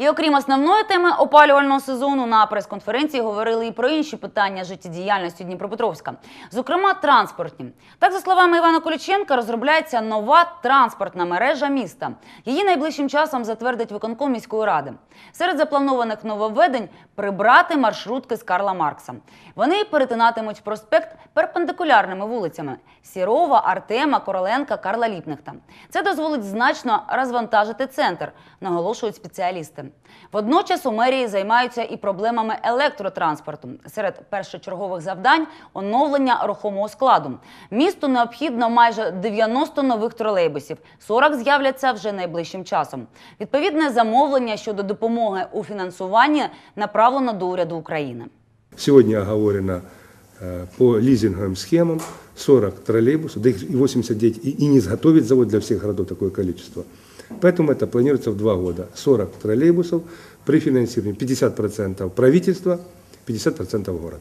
І окрім основної теми опалювального сезону, на прес-конференції говорили і про інші питання життєдіяльності Дніпропетровська, зокрема транспортні. Так, за словами Івана Колюченка, розробляється нова транспортна мережа міста. Її найближчим часом затвердить виконком міської ради. Серед запланованих нововведень прибрати маршрутки з Карла Маркса. Вони перетинатимуть проспект перпендикулярними вулицями Сірова, Артема, Короленка, Карла Ліпнехта. Це дозволить значно розвантажити центр, наголошують спеціалісти. Водночас у мерії займаються і проблемами електротранспорту. Серед першочергових завдань оновлення рухомого складу. Місту необхідно майже 90 нових тролейбусів. 40 з'являться вже найближчим часом. Відповідне замовлення щодо допомоги у фінансуванні направлено до уряду України. Сегодня оговорено э, по лизинговым схемам 40 троллейбусов, да их 89, и, не изготовить завод для всех городов такое количество. Поэтому это планируется в два года. 40 троллейбусов при финансировании 50% правительства, 50% город.